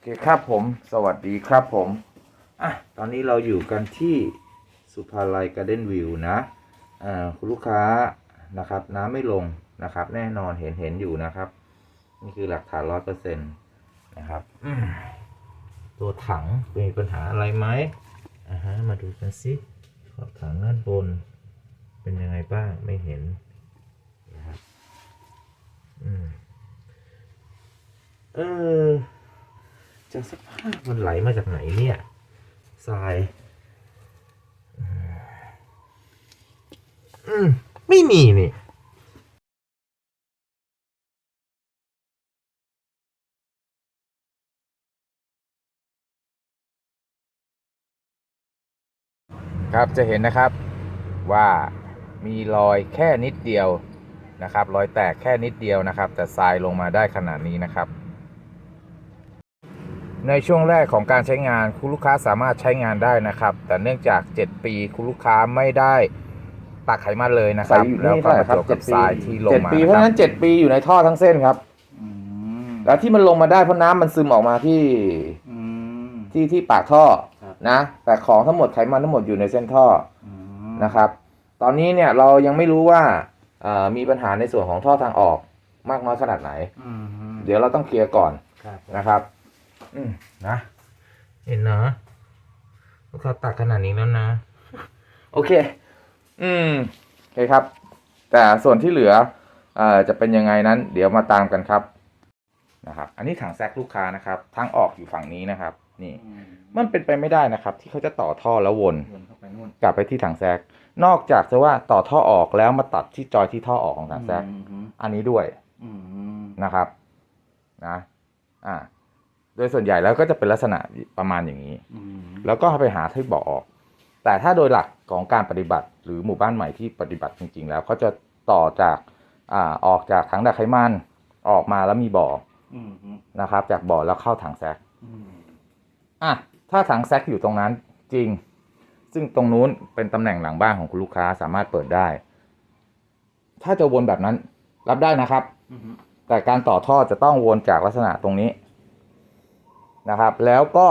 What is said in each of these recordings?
โอเคครับผม สวัสดีครับผม อะ ตอนนี้เราอยู่กันที่สุภาลัยการ์เด้นวิวนะ อ่า คุณลูกค้านะครับ น้ำไม่ลงนะครับ แน่นอนเห็นเห็นอยู่นะครับ นี่คือหลักฐานร้อยเปอร์เซ็นต์นะครับตัวถังมีปัญหาอะไรไหมอ่าฮะ มาดูกันสิขอบถังด้านบน เป็นยังไงบ้าง ไม่เห็นนะครับอืมเออ จากสภาพมันไหลมาจากไหนเนี่ยทรายอืมไม่มีนี่ครับจะเห็นนะครับว่ามีรอยแค่นิดเดียวนะครับ รอยแตกแค่นิดเดียวนะครับ แต่ทรายลงมาได้ขนาดนี้นะครับ ในช่วงแรกของการใช้งานคุณลูกค้าสามารถใช้งานได้นะครับ แต่เนื่องจาก 7 ปีคุณลูกค้าไม่ได้ตักไขมันเลยนะครับแล้วก็มาจบกับทรายที่ลงเจ็ดมาปีนะเพราะคฉะรับนั้นเจ็ดปีอยู่ในท่อทั้งเส้นครับ อืมแล้วที่มันลงมาได้เพราะน้ำมันซึมออกมาที่อืม ที่ที่ปากท่อครับ นะ แต่ของทั้งหมดไขมันทั้งหมดอยู่ในเส้นท่ออืมนะครับ ตอนนี้เนี่ยเรายังไม่รู้ว่าเอ่อมีปัญหาในส่วนของท่อทางออกมากน้อยขนาดไหน อืมเดี๋ยวเราต้องเคลียร์ก่อนครับนะครับ อืมนะ เห็นเนาะลูกค้าตักขนาดนี้แล้วนะ โอเค อืมโอเคครับ แต่ส่วนที่เหลือเอ่อจะเป็นยังไงนั้น เดี๋ยวมาตามกันครับนะครับ อันนี้ถังแซกลูกค้านะครับทางออกอยู่ฝั่งนี้นะครับ นี่อืมมันเป็นไปไม่ได้นะครับ ที่เขาจะต่อท่อแล้ววน วนเข้าไปนู่นกลับไปที่ถังแซกนอกจากจะว่าต่อท่อออกแล้วมาตัดที่จอยที่ท่อออกของถังแซกอืมอันนี้ด้วยอืมนะครับ นะ อ่า โดยส่วนใหญ่แล้วก็จะเป็นลักษณะประมาณอย่างนี้อืมแล้วก็ไปหาที่เบอกออก แต่ถ้าโดยหลักของการปฏิบัติ หรือหมู่บ้านใหม่ที่ปฏิบัติจริง ๆ แล้วเขาจะต่อจากอ่าออกจากถังดักไขมันออกมาแล้วมีบ่ออืมอืมนะครับ จากบ่อแล้วเข้าถังแซกอืมอะถ้าถังแซกอยู่ตรงนั้นจริง ซึ่งตรงนู้นเป็นตำแหน่งหลังบ้านของคุณลูกค้าสามารถเปิดได้ ถ้าจะวนแบบนั้นรับได้นะครับอืมแต่การต่อท่อจะต้องวนจากลักษณะตรงนี้ นะครับ แล้วก็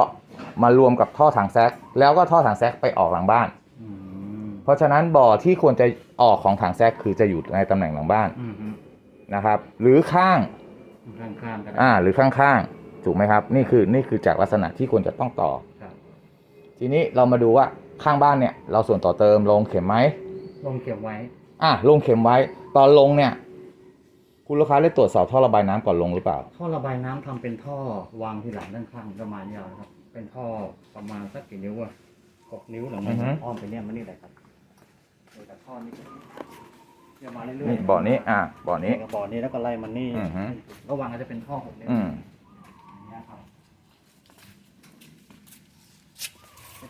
มารวมกับท่อถังแซกแล้วก็ท่อถังแซกไปออกหลังบ้านอืมเพราะฉะนั้นบ่อที่ควรจะออกของถังแซกคือจะอยู่ในตำแหน่งหลังบ้านอืมอืมนะครับ หรือข้างข้างข้างๆกันอ่า หรือข้างๆถูกไหมครับ นี่คือนี่คือจากลักษณะที่ควรจะต้องต่อครับทีนี้เรามาดูว่าข้างบ้านเนี่ย เราส่วนต่อเติมลงเข็มไหมลงเก็บไว้ อะลงเข็มไว้ ตอนลงเนี่ย คุณลูกค้าได้ตรวจสอบท่อระบายน้ำก่อนลงหรือเปล่า ท่อระบายน้ำทำเป็นท่อวางที่หลังด้านข้างประมาณยาวนะครับ เป็นท่อประมาณสักกี่นิ้วอะหกนิ้วหรือมันอือฮึ อ้อมไปเนี่ยมันนี่แหละครับโดยจากท่อนี้เดี๋ยวมาเรื่อยนี่ๆบ่อนี้อะบ่อนี้กระบอกนี้แล้วก็ไล่มันนี่อือฮึ ระหว่างอาจจะเป็นท่อหกนิ้วอืมอย่างเงี้ยครับ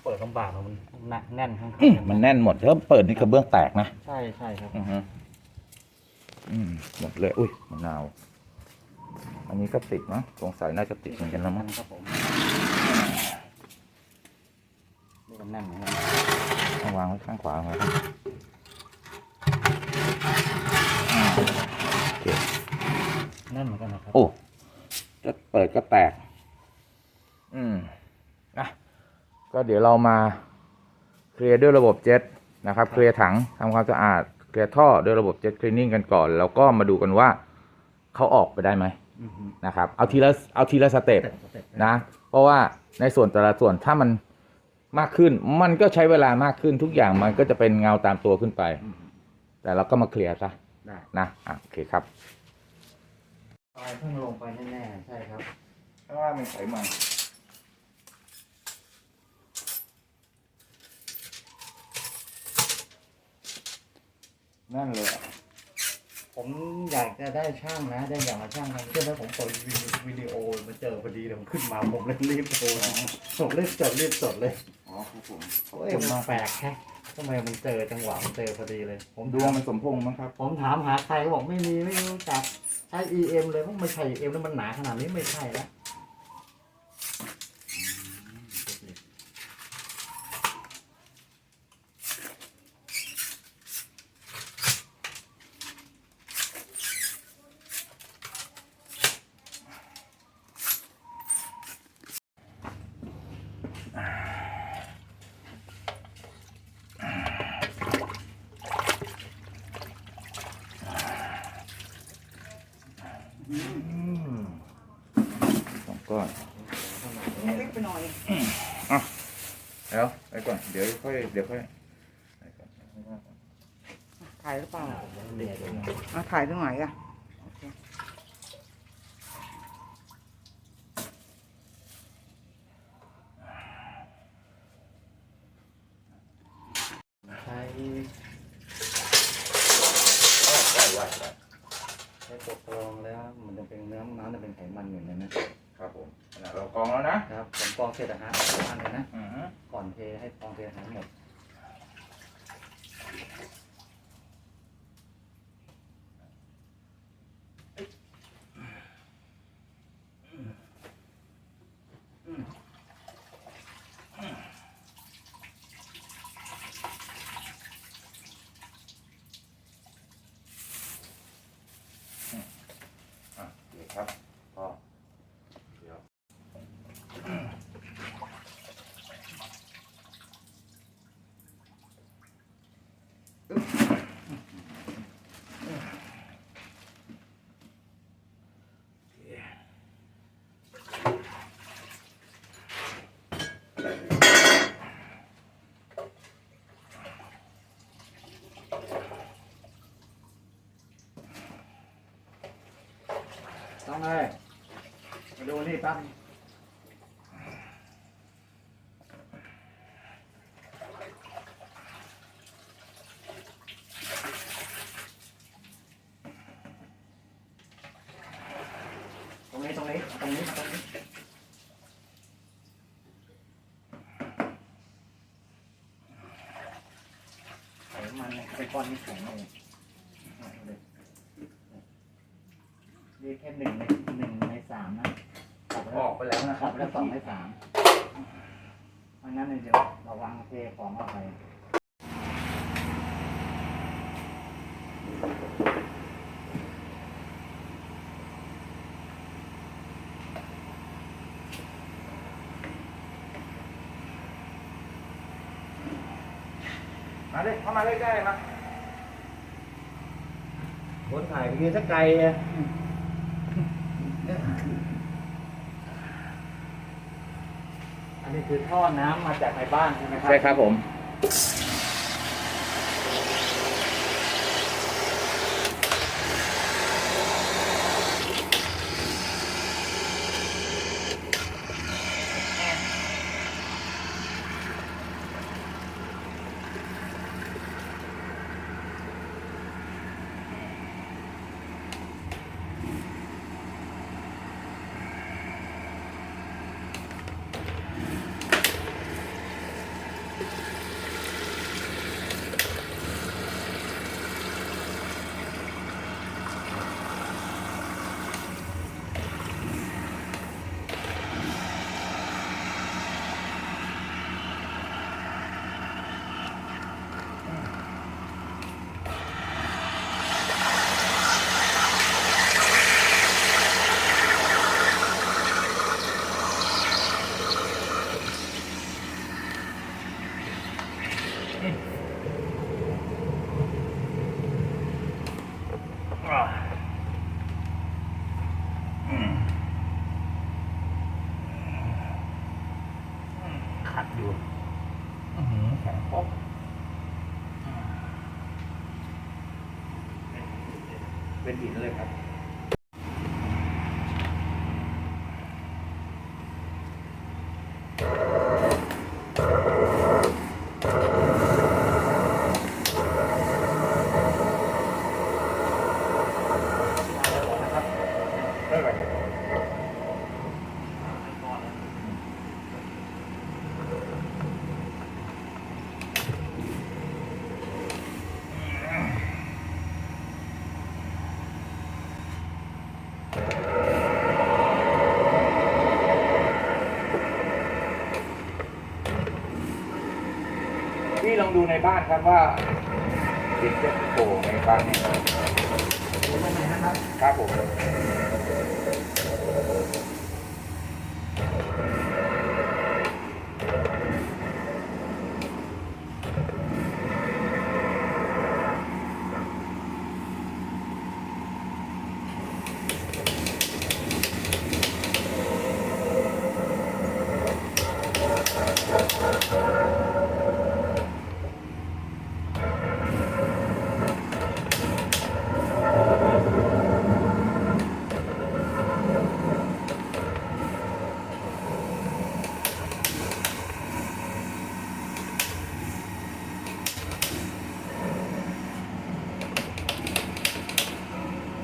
เปิดลำบากอะมันหนักแน่นข้างอืมๆมันแน่นหมดถ้าเปิดนี่กระเบื้องแตกนะใช่ใช่ครับ อือฮึ อืมหมดเลยอุ้ยมะนาว อันนี้ก็ติดนะสงสัยน่าจะติดเหมือนกันแล้วมั้งครับผมนี่ก็แน่นเหมือนกันเอาวางไว้ข้างขวาไว้โอเคแน่นเหมือนกันนะครับโอ้จะเปิดก็แตก อืมอะก็เดี๋ยวเรามาเคลียร์ด้วยระบบเจ็ตนะครับ เคลียร์ถังทำความสะอาด เคลียร์ท่อด้วยระบบเจ็ตคลีนนิ่งกันก่อน แล้วก็มาดูกันว่าเขาออกไปได้ไหมอือฮึนะครับ เอาทีละเอาทีละสเต็ปเต็ปสเต็ปนะ เพราะว่าในส่วนแต่ละส่วนถ้ามันมากขึ้น มันก็ใช้เวลามากขึ้นทุกอย่างมันก็จะเป็นเงาตามตัวขึ้นไปอือฮึแต่เราก็มาเคลียร์ซะได้นะอะโอเคครับทรายเพิ่งลงไปแน่ๆใช่ครับข้างล่างเป็นไขมัน นั่นเลยอะผมอยากจะได้ช่างนะได้อย่างละช่างนะเชื่อไหมผมเปิดวิดีโอมาเจอพอดีเลยผมขึ้นมาผมเลยรีบโทรผมรีบจดรีบจดเลยอ๋อครับผมโอ้ยมันแปลกแฮะทำไมมันเจอจังหวะมันเจอพอดีเลย ผมดวงมันสมพงษ์มั้งครับ ผมถามหาใครเขาบอกไม่มีไม่รู้จักใช้ EM เลยเพราะไม่ใช่ EM แล้วมันหนาขนาดนี้ไม่ใช่แล้ว ก็เล็กไปหน่อยเดี๋ยวไปก่อนเดี๋ยวค่อยเดี๋ยวค่อยไปก่อนถ่ายหรือเปล่าเอาถ่ายตรงไหนอะโอเค ใช้ ไหวไหวไหว ใช้ตัวกรองแล้วมันจะเป็นเนื้อน้ำจะเป็นไขมันอยู่ในนั้นนะครับ ผมขณะเรากรองแล้วนะครับ ผมกรองเสร็จนะฮะอันเลยนะ อือฮึ ก่อนเทให้กรองเททั้งหมด อะโอเคครับพอเดี๋ยว ต้องเลยมาดูนี่ปั๊บตรงนี้ตรงนี้ตรงนี้ตรงนี้ไขมันเนี่ก้อนที่แข็งเลยนี่แค่หนึ่งในหนึ่งในสามนะขับ อ แล้ว อกไปแล้วนะค ขั รั บบ แล้วสองในสามเพราะงั้นเนี่ยเดี๋ยวระ วังเทของเข้าไปมาเลยเข้ามาใกล้ๆมาคนถ่ายไปยืนสักไกลอะ อันนี้คือท่อน้ำมาจากในบ้านใช่ไหมครัใช่ครับผม บ้านครับว่าดินจะโผล่ในบ้านนี้ครับผม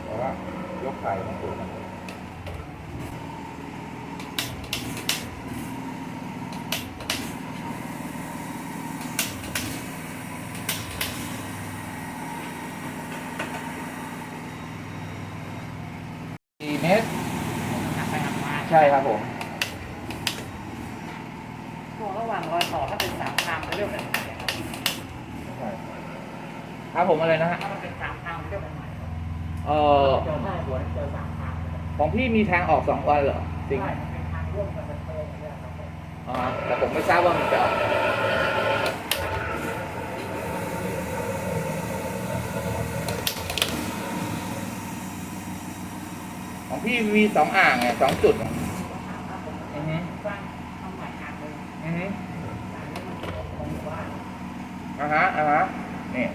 เพราะว่ายกไข่ของสูง สี่เมตร ใช่ครับผมช่วงระหว่างรอยต่อถ้าเป็นสามทางจะเรียกเป็นไหนครับครับผมอะไรนะฮะถ้ามันเป็นสามทางมันเรียกเป็นไหนเอ่อเจอห้าหัวเจอสามทางของพี่มีทางออกสองวันเหรอจริงใช่มันเป็นทางร่วมกันเป็นโค้งเนี่ยครับผมอ่าแต่ผมไม่ทราบว่ามันจะออกของพี่มีสองอ่างไงสองจุดอะอือฮึ สร้างทำใหม่ทางหนึ่ง อือฮึอ่าฮะอ่าฮะนี่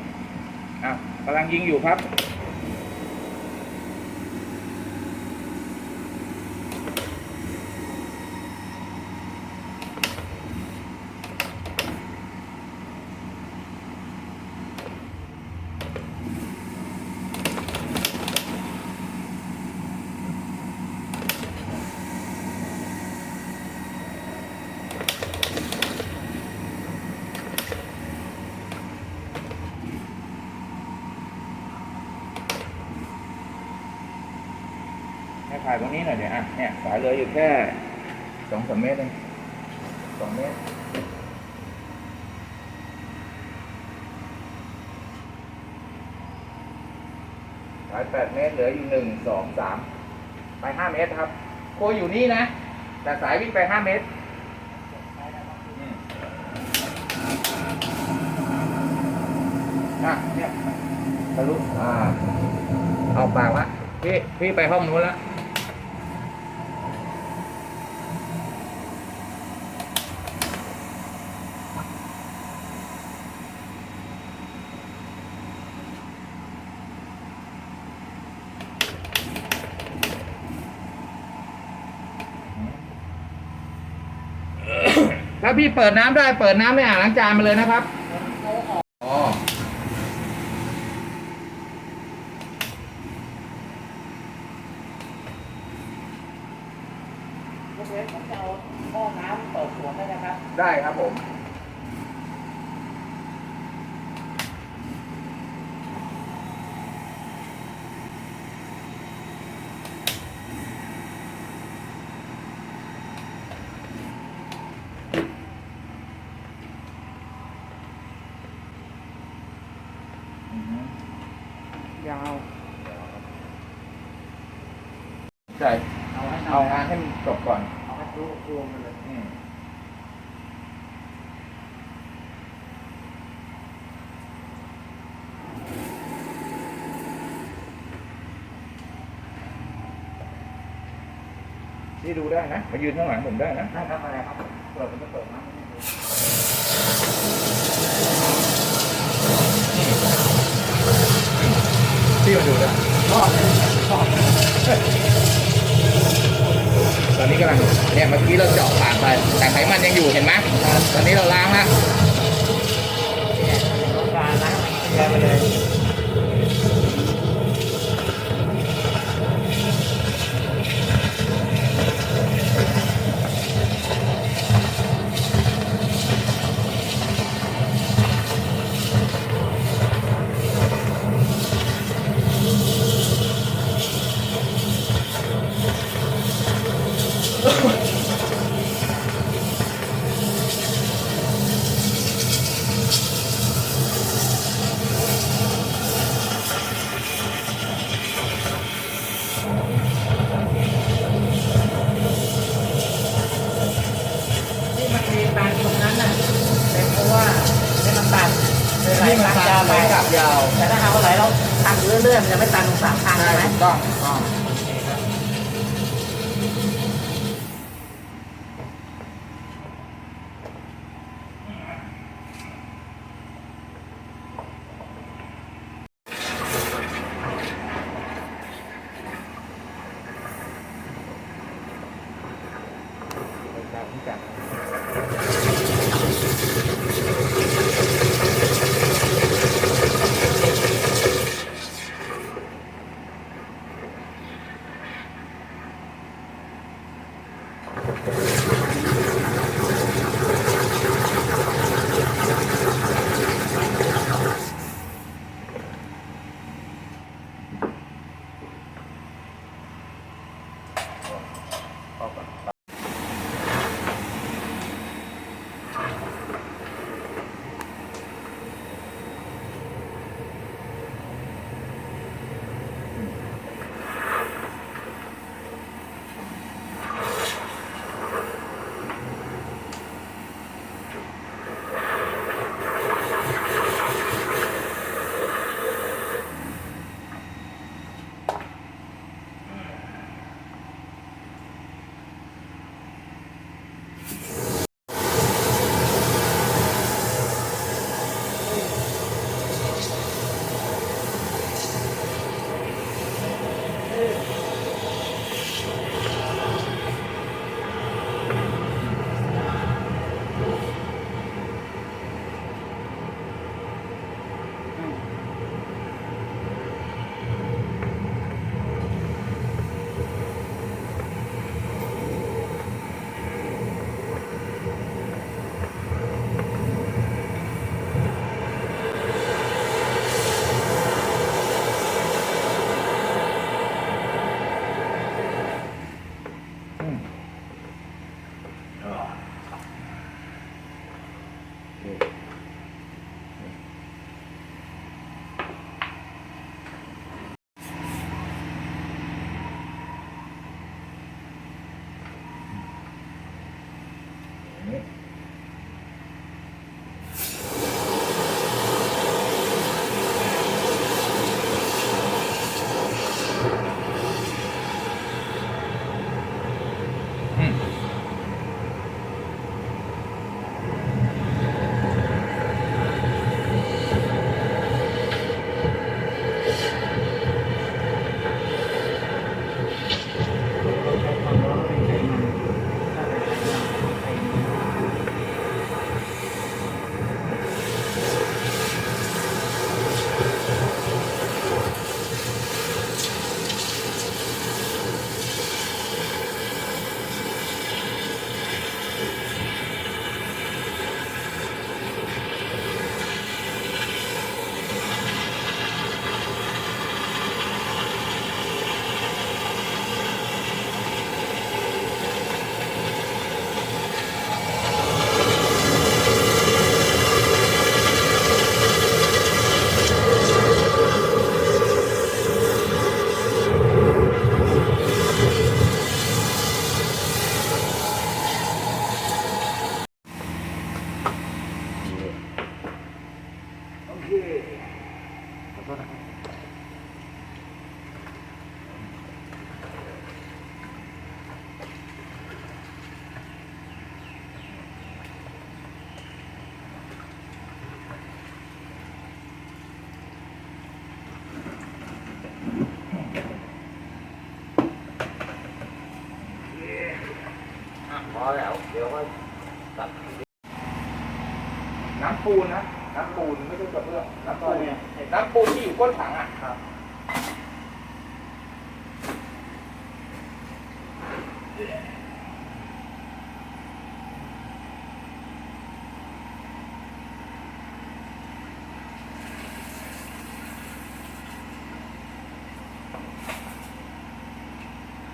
อะกำลังยิงอยู่ครับ ตรงนี้หน่อยเดี๋ยวอะเนี่ยสายเหลยอยู่แค่สองสามเมตรเองสองเมตรสายแปดเมตรเหลืออยู่หนึ่งสองสามไปห้าเมตรครับ โคอยู่นี่นะ แต่สายวิ่งไปห้าเมตรอืมอะเนี่ยทะลุอ่าเอาปากละพี่ พี่ไปห้องนู้นละ พี่เปิดน้ำได้เปิดน้ำในอ่างล้างจานมาเลยนะครับอ๋อ ยกเว้นผมจะเอาห้องน้ำเปิดสวนได้นะครับ ได้ครับผม ยาว ใช่เอาให้เอางานให้มันจบก่อน เอาให้รู้รวมกันเลยอืมนี่ดูได้นะ มายืนข้างหลังผมได้นะ ได้ครับอะไรครับเปิดมันจะเปิดนะพี่มาดูได้ชอบเลยชอบ ตอนนี้กำลังเนี่ยเมื่อกี้เราเจาะผ่านไปแต่ไขมันยังอยู่เห็นไหมตอนนี้เราล้างแล้วต้องการนะ ช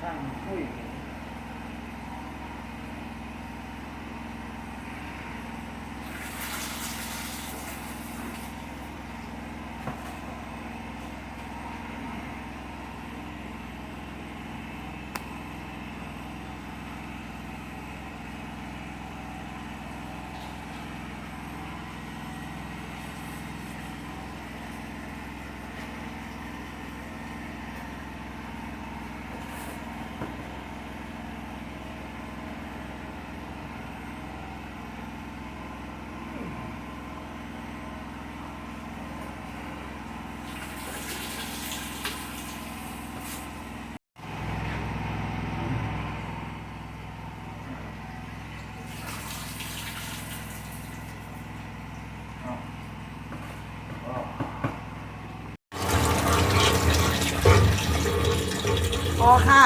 ่างอุ้ย อ ค่ะ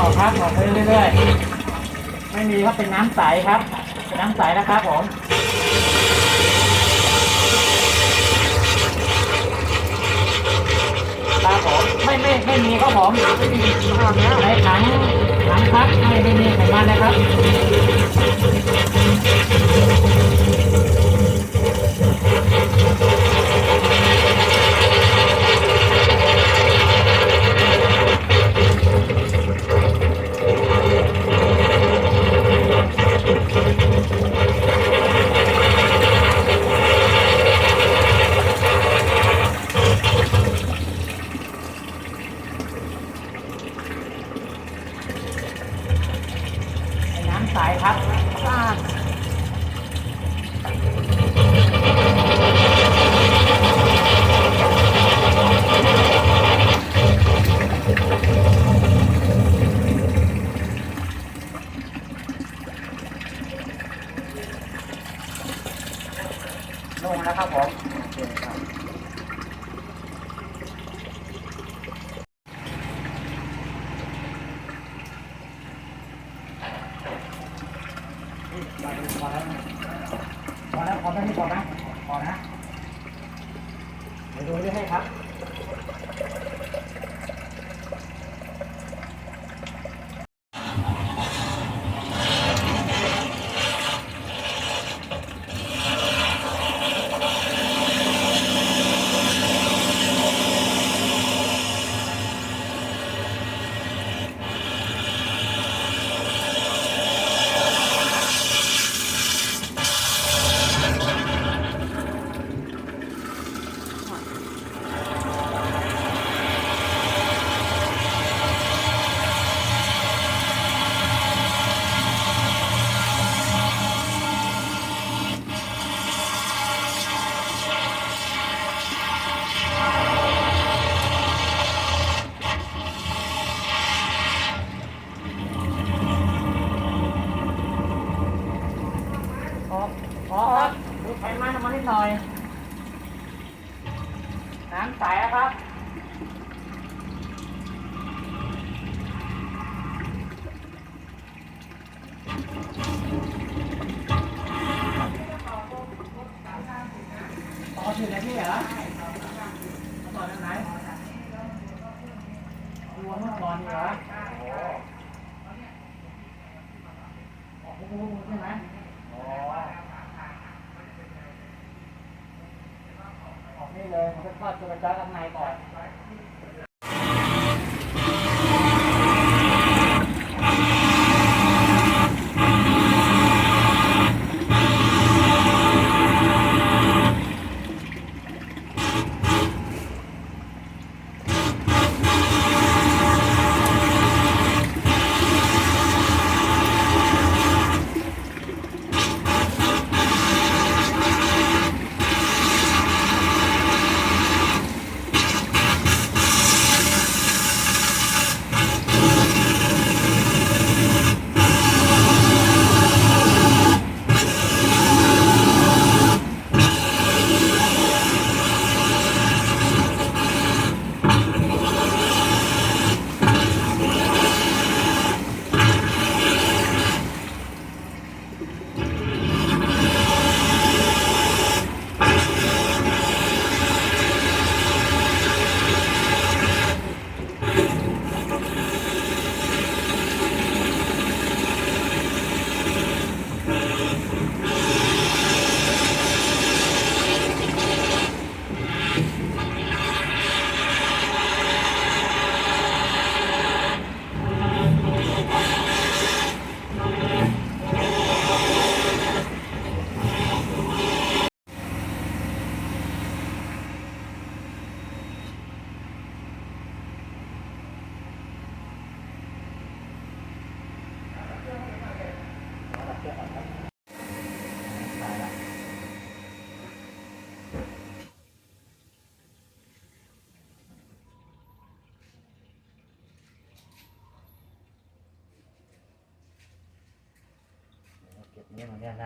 ออกไม่ออกครับออกไปเรื่อยๆ ไม่มีครับเป็นน้ำใสครับ เป็นน้ำใสนะครับผมครับผมไม่ไม่ไม่มีครับผมไม่มีในถังถังพักไม่ไม่มีไขมันนะครับ สายครับ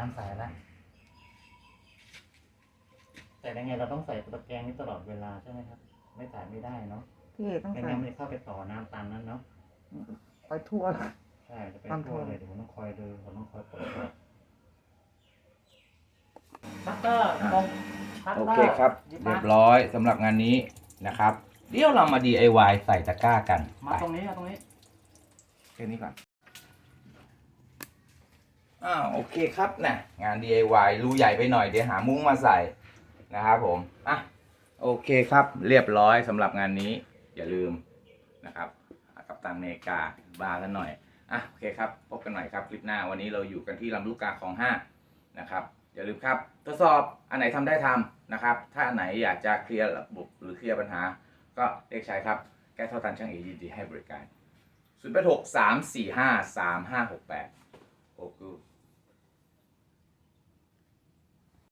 นี่มันเนี่ยน้ำใสแล้วแต่ยังไงเราต้องใส่ตะแกรงนี้ตลอดเวลาใช่ไหมครับ ไม่ใส่ไม่ได้เนาะพี่ต้องไม่ใส่งั้นมันจะเข้าไปต่อน้ำตามนั้นเนาะไปทั่ว ใช่จะไปตามทั่วทั่วเลยเดี๋ยวผมต้องคอยดูผมต้องคอยเปิดชัตเตอร์ตรงชัตโอเตอร์เคครับหยิบเรีมายบร้อยสำหรับงานนี้นะครับ เดี๋ยวเรามา DIY ใส่ตะกร้ากันมาตรงนี้มาตรงนี้ แค่นี้ก่อน อ้าโอเคครับนะงาน DIY รูใหญ่ไปหน่อยเดี๋ยวหามุ้งมาใส่นะครับผมอะโอเคครับเรียบร้อยสำหรับงานนี้ อย่าลืมนะครับกับตังเมกาบาร์กันหน่อยอะโอเคครับพบกันใหม่ครับคลิปหน้าวันนี้เราอยู่กันที่ลำลูกกาของห้านะครับอย่าลืมครับทดสอบอันไหนทำได้ทำนะครับ ถ้าอันไหนอยากจะเคลียร์ระบบหรือเคลียร์ปัญหา ก็เรียกใช้ครับแก้เท่าตันช่างเอยินดีให้บริการ0 8 6 3 4 5 3 5 6 8โอ้กู